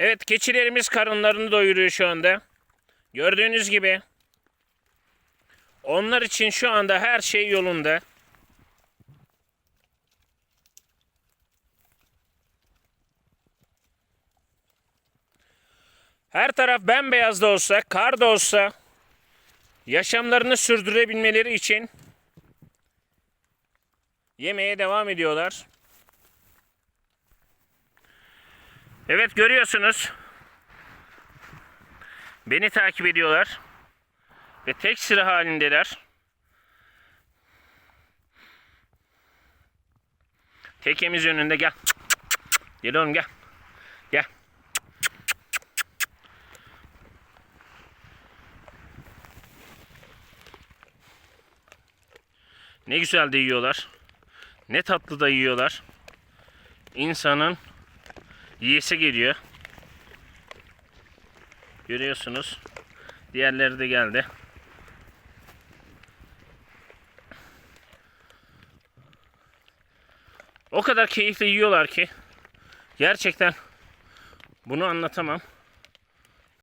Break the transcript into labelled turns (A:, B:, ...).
A: Evet keçilerimiz karınlarını doyuruyor şu anda. Gördüğünüz gibi. Onlar için şu anda her şey yolunda. Her taraf bembeyaz da olsa, kar da olsa yaşamlarını sürdürebilmeleri için yemeye devam ediyorlar. Evet görüyorsunuz. Beni takip ediyorlar. Ve tek sıra halindeler. Tekemiz önünde gel. Gel oğlum gel. Gel. Ne güzel de yiyorlar. Ne tatlı da yiyorlar. İnsanın yiyesi geliyor. Görüyorsunuz. Diğerleri de geldi. O kadar keyifli yiyorlar ki gerçekten bunu anlatamam.